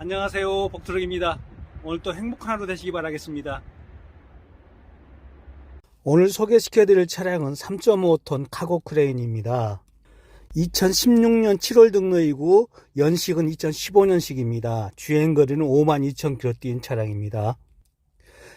안녕하세요. 복트럭입니다. 오늘 또 행복한 하루 되시기 바라겠습니다. 오늘 소개시켜 드릴 차량은 3.5톤 카고 크레인입니다. 2016년 7월 등록이고 연식은 2015년식입니다. 주행거리는 5만 2천 킬로 뛴 차량입니다.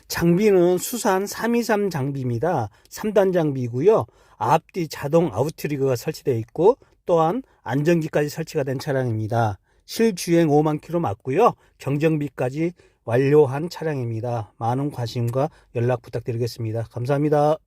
장비는 수산 323 장비입니다. 3단 장비고요. 앞뒤 자동 아웃트리거가 설치되어 있고 또한 안전기까지 설치가 된 차량입니다 실주행 5만 킬로 맞고요. 경정비까지 완료한 차량입니다. 많은 관심과 연락 부탁드리겠습니다. 감사합니다.